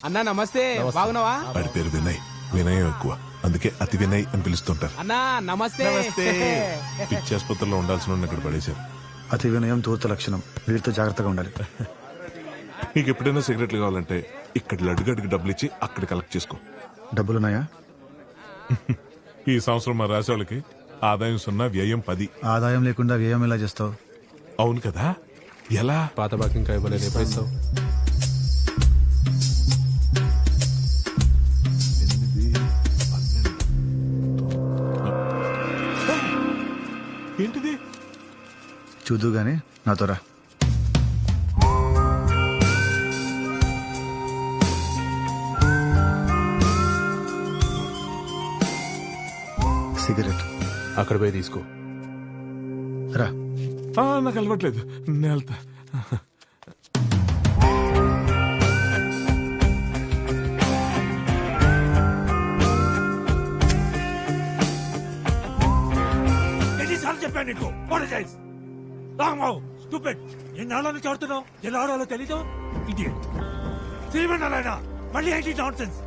అన్నా నమస్తే. బాగున్నావా? వాడి పేరు వినయ్. వినయం ఎక్కువ. అందుకే అతి వినయ్ అని పిలుస్తుంటారు. అన్నా నమస్తే. పిచ్చి ఆసుపత్రిలో ఉండాల్సిన వాడిని ఇక్కడ పడేశారు. అతి వినయం తూర్త లక్షణం. వీరితో జాగ్రత్తగా ఉండాలి. నీకు ఎప్పుడైనా సిగరెట్లు కావాలంటే ఇక్కడ లడ్డుగడ్డికి డబ్బులు ఇచ్చి అక్కడ కలెక్ట్ చేసుకో. డబ్బులున్నాయా? ఈ సంవత్సరం మా రాసే వాళ్ళకి ఆదాయం సున్నా వ్యయం పది. ఆదాయం లేకుండా వ్యయం ఎలా చేస్తావు? అవును కదా? ఎలా? పాత బాకి ఇంకా ఇవ్వలేదు ఏంటిది? చూదు గాని నాతో రా. సిగరెట్. అక్కడ పోయి తీసుకో. రా. నాకు అలవట్లేదు. నేను వెళ్తా. నీకు. అపాలజైజ్ రామావు స్టూపిడ్ ఎన్నాళ్ళ నుంచి ఆడుతున్నావు? ఎలా ఆడాలో తెలీదు ఇడియట్ శ్రీమన్నారాయణ మళ్ళీ ఏంటి నాన్ సెన్స్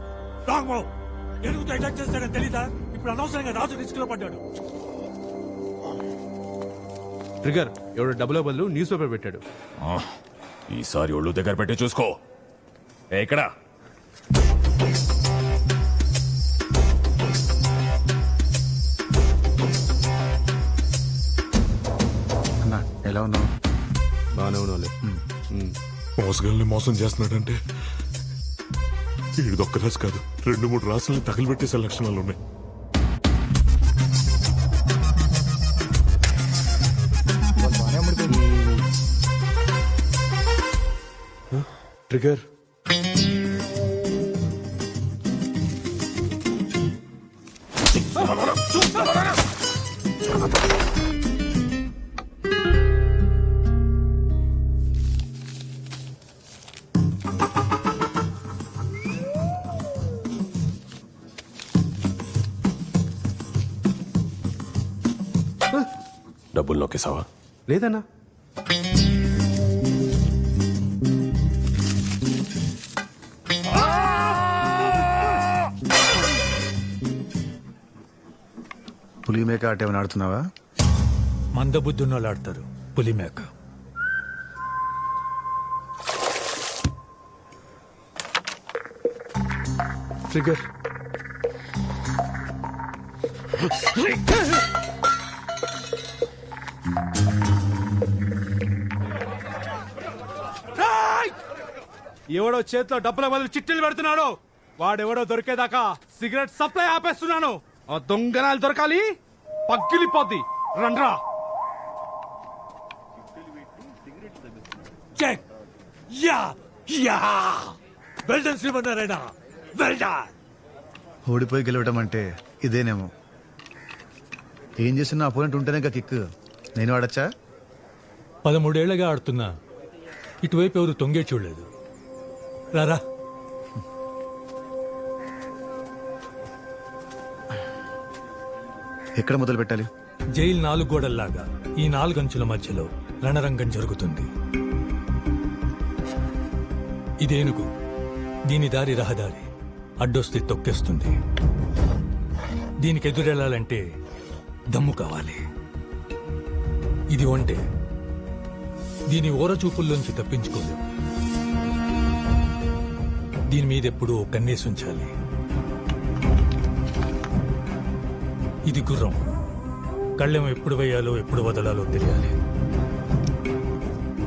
రామావు ఎరుగుతో అటాక్ చేస్తాడని తెలీదా? ఇప్పుడు అనవసరంగా రాజు రిస్క్లో పడ్డాడు. ట్రిగర్ ఎవడు డబ్బుల బదులు న్యూస్ పేపర్ పెట్టాడు. ఆ, ఈసారి ఒళ్ళు దగ్గర పెట్టి చూసుకో. ఏ, ఎలా ఉన్నావు? బాగానే ఉన్నావులే మోసగాల్ని మోసం చేస్తున్నాడంటే ఈడిదొక్క రాసు కాదు. రెండు మూడు రాసుల్ని తగిలిపెట్టేసే లక్షణాలు ఉన్నాయి. ట్రిగర్? నొక్కేసావా లేదన్నా. పులి మేక ఆట ఏమైనా ఆడుతున్నావా? మందబుద్ధున్నోళ్ళు ఆడతారు పులిమేక. ట్రిగర్. ఎవడో చేతిలో డబ్బుల బదులు చిట్టీలు పెడుతున్నాడు? వాడెవడో దొరికేదాకా సిగరెట్ సప్లై ఆపేస్తున్నాను. ఆ దొంగనాలు దొరకాలి? పగ్గిలిపోద్ది రండ్రా. Check. Yeah yeah. Well done Srimannarayana well done ఓడిపోయి గెలవటం అంటే ఇదేనేమో. ఏం చేసినా అపోనెంట్ ఉంటేనే కిక్ నేను ఆడచ్చా పదమూడేళ్ళగా ఆడుతున్నా. ఇటువైపు ఎవరు తొంగే చూడలేదు. రారా. ఎక్కడ మొదలు పెట్టాలి? జైలు నాలుగు గోడల్లాగా ఈ నాలుగంచుల మధ్యలో రణరంగం జరుగుతుంది. ఇదేనుగు దీని దారి రహదారి. అడ్డొస్తే తొక్కేస్తుంది. దీనికి ఎదురెళ్ళాలంటే దమ్ము కావాలి. ఇది ఒంటే. దీని ఓరచూపుల్లోంచి తప్పించుకోలేవు దీని మీద ఎప్పుడు ఓ కన్నేసి ఉంచాలి. ఇది గుర్రం. కళ్ళెం ఎప్పుడు వేయాలో ఎప్పుడు వదలాలో తెలియాలి.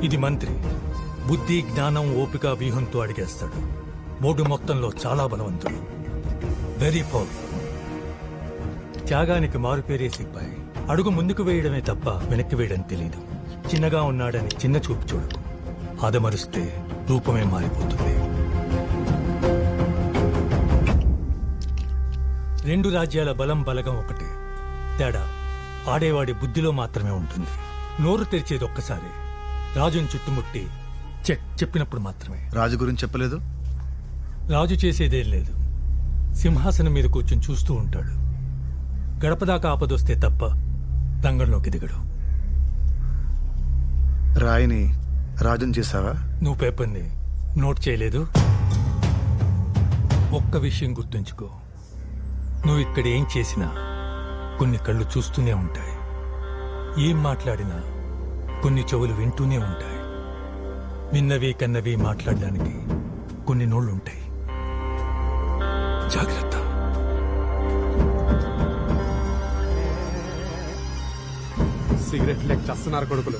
ఇది మంత్రి. బుద్ధి జ్ఞానం ఓపిక వ్యూహంతో అడిగేస్తాడు. మూడు మొత్తంలో చాలా బలవంతుడు. వెరీ పవర్ఫుల్ త్యాగానికి మారుపేరే సిబ్బాయి అడుగు ముందుకు వేయడమే తప్ప వెనక్కి వేయడం తెలియదు చిన్నగా ఉన్నాడని చిన్న చూపు చూడకు. ఆదమరుస్తే రూపమే మారిపోతుంది. రెండు రాజ్యాల బలం బలగం ఒకటే. తేడా ఆడేవాడి బుద్ధిలో మాత్రమే ఉంటుంది. నోరు తెరిచేది ఒక్కసారి. రాజుని చుట్టుముట్టి చెక్ చెప్పినప్పుడు మాత్రమే. రాజు గురించి చెప్పలేదు? రాజు చేసేదేం లేదు. సింహాసనం మీద కూర్చుని చూస్తూ ఉంటాడు. గడపదాకా ఆపదొస్తే తప్ప రంగంలోకి దిగడు. రాయిని రాజుని చేసావా నువ్వు పేపర్ని నోట్ చేయలేదు? ఒక్క విషయం గుర్తుంచుకో. నువ్వు ఇక్కడ ఏం చేసినా కొన్ని కళ్ళు చూస్తూనే ఉంటాయి. ఏం మాట్లాడినా కొన్ని చెవులు వింటూనే ఉంటాయి. విన్నవి కన్నవి మాట్లాడడానికి కొన్ని నోళ్ళుంటాయి జాగ్రత్త. సిగరెట్ లెక్క చేస్తున్నారు కొడుకులు.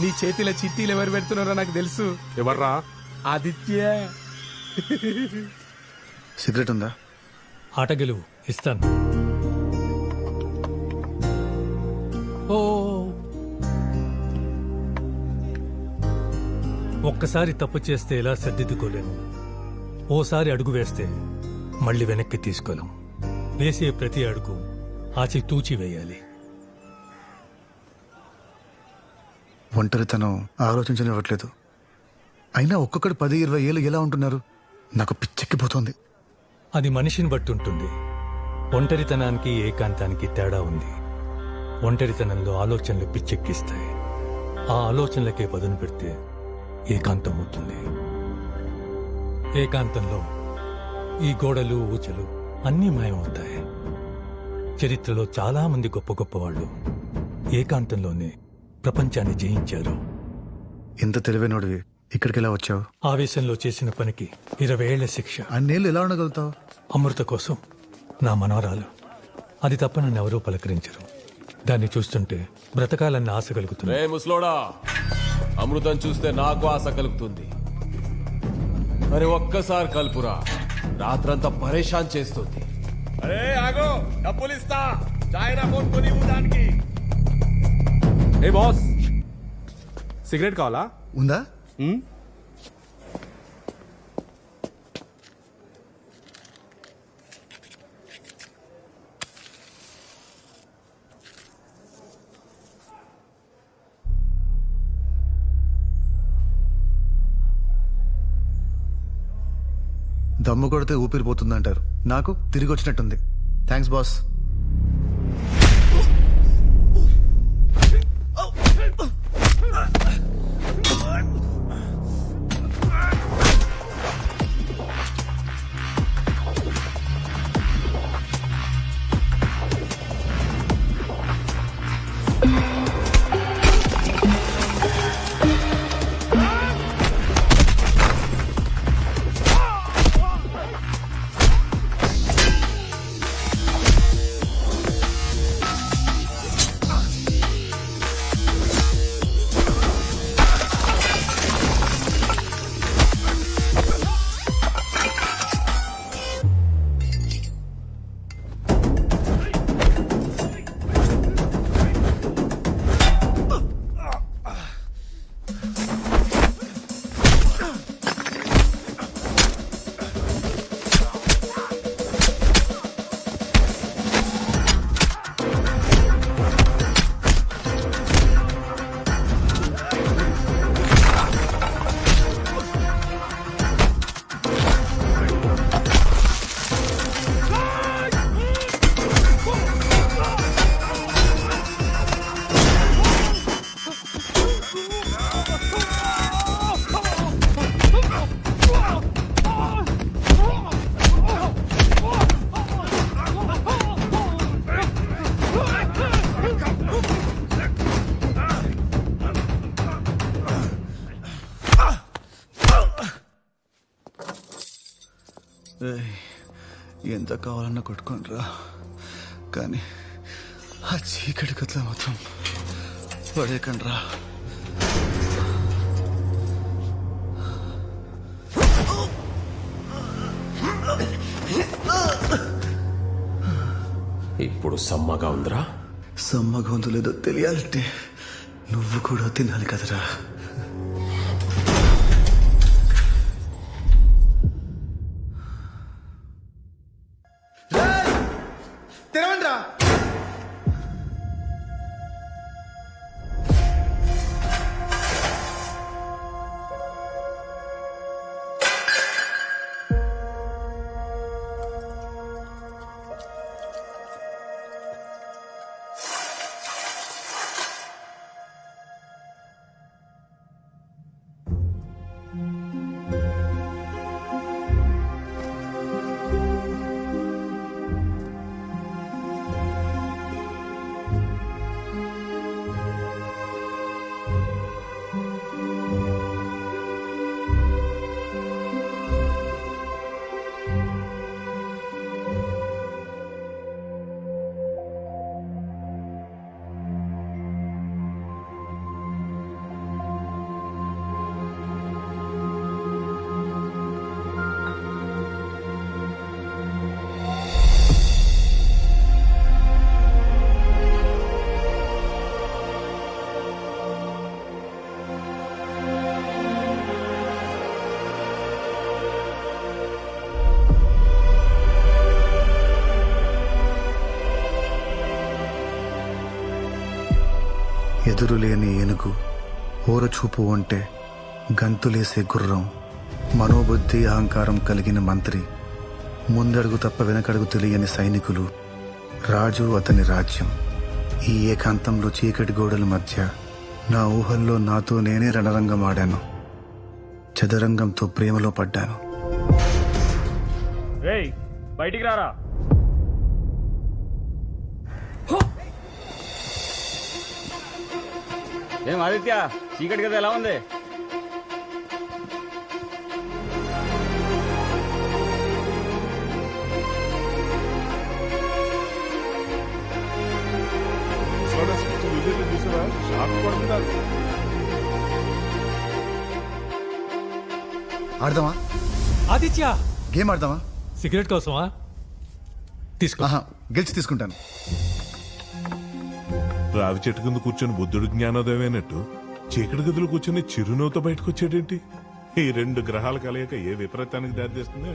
నీ చేతిలో చిట్టీలు ఎవరు పెడుతున్నారో నాకు తెలుసు. ఎవర్రా? ఆదిత్య. సిగరెట్ ఉందా? ఆట గెలువు. ఇస్తాను. ఓ. ఒక్కసారి తప్పు చేస్తే ఎలా సర్దిద్దుకోలేము. ఓసారి అడుగు వేస్తే మళ్ళీ వెనక్కి తీసుకోలేం. వేసే ప్రతి అడుగు ఆచి తూచి వేయాలి. ఒంటరితనం ఆలోచించనివ్వట్లేదు. అయినా ఒక్కొక్కడు పది ఇరవై ఏళ్ళు ఎలా ఉంటున్నారు? నాకు పిచ్చెక్కిపోతుంది. అది మనిషిని బట్టి ఉంటుంది ఒంటరితనానికి ఏకాంతానికి తేడా ఉంది. ఒంటరితనంలో ఆలోచనలు పిచ్చెక్కిస్తాయి. ఆ ఆలోచనలకే పదును పెడితే ఏకాంతం అవుతుంది. ఏకాంతంలో ఈ గోడలు ఊచలు అన్నీ మాయమవుతాయి. చరిత్రలో చాలామంది గొప్ప గొప్ప వాళ్ళు ఏకాంతంలోనే ప్రపంచాన్ని జయించారు. ఇంత తెలివైనడివి. ఇక్కడికి ఎలా వచ్చావు? ఆవేశంలో చేసిన పనికి ఇరవై ఏళ్ళ శిక్ష. అన్నేళ్ళు ఎలా ఉండగలుగుతావు? అమృత కోసం నా మనవరాలు. అది తప్ప నన్ను ఎవరూ పలకరించరు. దాన్ని చూస్తుంటే బ్రతకాలన్న ఆశ కలుగుతుంది. రే ముసలోడా అమృతం చూస్తే నాకు ఆశ కలుగుతుంది. అరే ఒక్కసారి కలుపురా. రాత్రంతా పరేషాన్ చేస్తుంది. అరే ఆగో డబ్బులు ఇస్తా. చాయనా ఫోన్ కొని దానికి. ఏ బాస్. సిగరెట్ కావాలా? ఉందా? దమ్ము కొడితే ఊపిరి పోతుంది అంటారు నాకు తిరిగి వచ్చినట్టుంది. థ్యాంక్స్ బాస్ ఎంత కావాలన్నా కొట్టుకోనరా కానీ ఆ చీకటి కట్ల మాత్రం పడేకండి రా. ఇప్పుడు సమ్మగా ఉందిరా? సమ్మ గొంతు లేదో తెలియాలంటే నువ్వు కూడా తినాలి కదరా. తెరవండ్రా ఎదురులేని ఏనుగు ఓరచూపు ఉంటే గంతులేసే గుర్రం మనోబుద్ధి అహంకారం కలిగిన మంత్రి ముందడుగు తప్ప వెనకడుగు తెలియని సైనికులు రాజు అతని రాజ్యం. ఈ ఏకాంతంలో చీకటి గోడల మధ్య నా ఊహల్లో నాతో నేనే రణరంగం ఆడాను. చదరంగంతో ప్రేమలో పడ్డాను. బయటికి రారా? ఏం ఆదిత్య? చీకటి కదా ఎలా ఉంది? ఆడదామా? ఆదిత్య! గేమ్ ఆడదామా? సిగరెట్ కోసమా? తీసుకో. ఆహా గెలిచి తీసుకుంటాను. రావి చెట్టు కింద కూర్చొని బుద్ధుడు జ్ఞానోదయమైనట్టు చీకటి గదిలో కూర్చొని చిరునవ్వుతో బయటకు వచ్చేటేంటి ఈ రెండు గ్రహాల కలయిక ఏ విపరీతానికి దారితీస్తుంది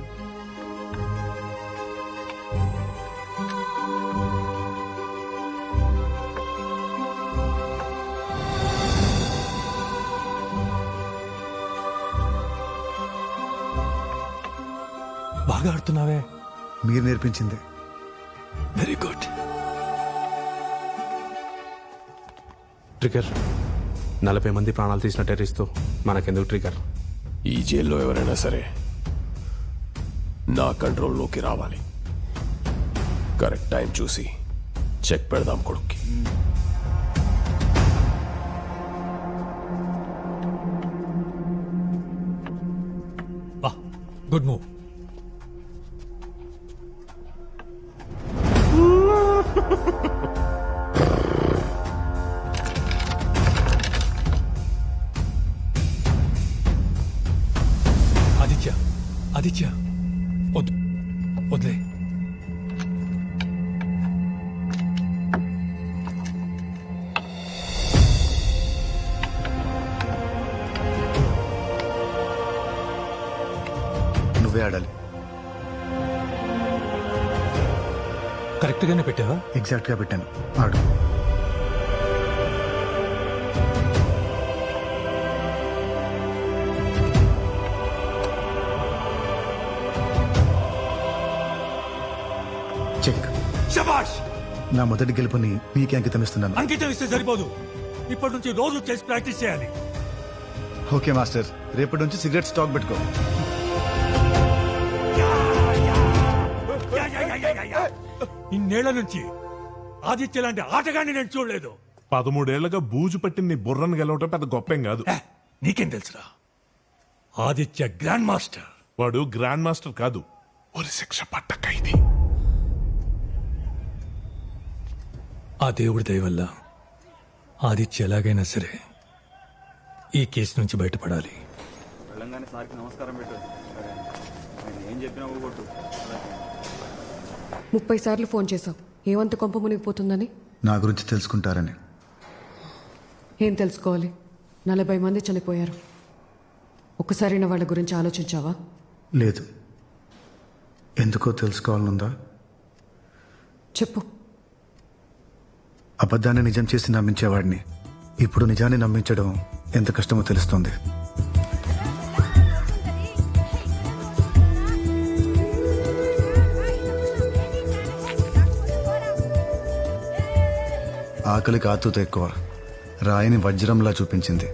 బాగా ఆడుతున్నావే. మీరు నేర్పించింది. Very good trigger. నలభై మంది ప్రాణాలు తీసిన టెర్రరిస్ట్తో మనకెందుకు ట్రిగర్? ఈ జైల్లో ఎవరైనా సరే నా కంట్రోల్లోకి రావాలి. కరెక్ట్ టైం చూసి చెక్ పెడదాం కొడుక్కి. Good move. ఆదిత్య నువ్వే ఆడాలి. కరెక్ట్ గానే పెట్టావా? ఎగ్జాక్ట్గా పెట్టాను. ఆడు. చెక్. శబాష్ నా మొదటి గెలుపుని మీకే అంకితం ఇస్తున్నాను. అంకితం ఇస్తే సరిపోదు. ఇప్పటి నుంచి రోజు చేసి ప్రాక్టీస్ చేయాలి. Okay master. రేపటి నుంచి సిగరెట్ స్టాక్ పెట్టుకో. ఇన్నేళ్ళ నుంచి ఆదిత్య లాంటి ఆటగాన్ని నేను చూడలేదు. పదమూడేళ్ళుగా బూజు పట్టిన నీ బుర్రను గెలవటం పెద్ద గొప్పేం కాదు. ఏ, నీకేం తెలుసురా? Aditya grand master. వాడు గ్రాండ్ మాస్టర్ కాదు. ఒక శిక్ష పట్ట ఖైదీ ఆ దేవుడి దయ వల్ల ఆదిత్య ఎలాగైనా సరే ఈ కేసు నుంచి బయటపడాలి. వెళ్ళంగానే సార్కి నమస్కారం పెట్టు. సరే. ఏం చెప్పినా ముప్పై సార్లు ఫోన్ చేశావు. ఏమంత కొంప మునిగిపోతుందని? నా గురించి తెలుసుకుంటారని. ఏం తెలుసుకోవాలి? నలభై మంది చనిపోయారు. ఒక్కసారైనా వాళ్ళ గురించి ఆలోచించావా? లేదు. ఎందుకో తెలుసుకోవాలనుందా? చెప్పు. అబద్ధాన్ని నిజం చేసి నమ్మించేవాడిని. ఇప్పుడు నిజాన్ని నమ్మించడం ఎంత కష్టమో తెలుస్తుంది. ఆకలికి ఆతుత ఎక్కువ. రాయిని వజ్రంలా చూపించింది.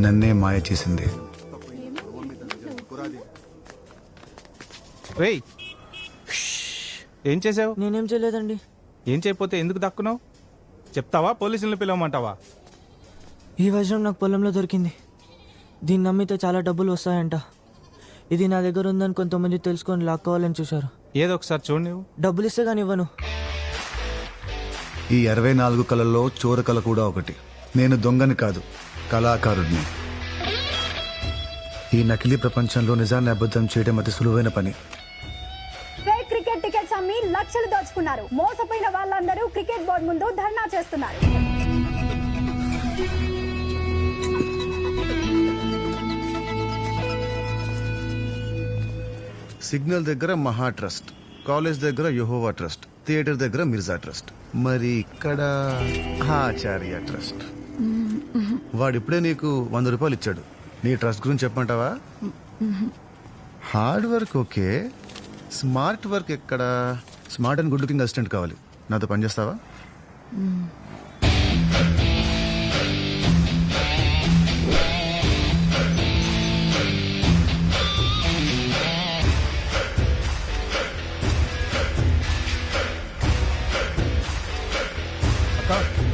నన్నే మాయ చేసింది. రేయ్! ఏం చేసావు నేనేం చేయలేదండి. ఏం చేయకపోతే ఎందుకు దక్కున్నావు? చెప్తావా? పోలీసులను పిలవమంటావా? ఈ వజ్రం నాకు పొలంలో దొరికింది. దీన్ని నమ్మితే చాలా డబ్బులు వస్తాయంట. ఇది నా దగ్గర ఉందని కొంతమంది తెలుసుకొని లాక్కోవాలని చూశారు. ఏదో ఒకసారి చూడు నువ్వు డబ్బులు ఇస్తే కానీ ఇవ్వను. ఈ అరవై నాలుగు కళల్లో చోర కళ కూడా ఒకటి. నేను దొంగని కాదు కళాకారుడిని ఈ నకిలీ ప్రపంచంలో నిజాన్ని అబద్ధం చేయడం అతి సులువైన పని. ఫేక్ క్రికెట్ టికెట్స్ అమ్మి లక్షలు దోచుకున్నారు. మోసపోయిన వాళ్ళందరూ క్రికెట్ బోర్డు ముందు ధర్నా చేస్తున్నారు. సిగ్నల్ దగ్గర మహా ట్రస్ట్. కాలేజ్ దగ్గర యహోవా ట్రస్ట్ థియేటర్ దగ్గర మిర్జా ట్రస్ట్ మరి ఇక్కడ ఆచార్య ట్రస్ట్. వాడు ఇప్పుడే నీకు వంద రూపాయలు ఇచ్చాడు. నీ ట్రస్ట్ గురించి చెప్పమంటావా? Hard work okay. Smart work ఎక్కడ? Smart and good looking assistant కావాలి. నాతో పనిచేస్తావా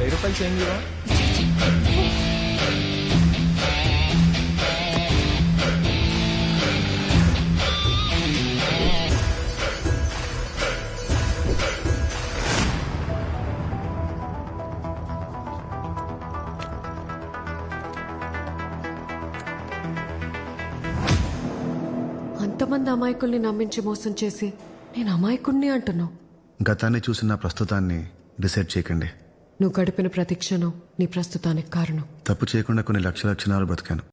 వెయ్యి రూపాయలు చేంజ్ అంతమంది అమాయకుల్ని నమ్మించి మోసం చేసి నేను అమాయకుణ్ణి అంటున్నావు. గతాన్ని చూసిన ప్రస్తుతాన్ని డిసైడ్ చేయకండి. నువ్వు గడిపిన ప్రతి క్షణం నీ ప్రస్తుతానికి కారణం. తప్పు చేయకుండా కొన్ని లక్ష లక్షణాలు బ్రతికాను.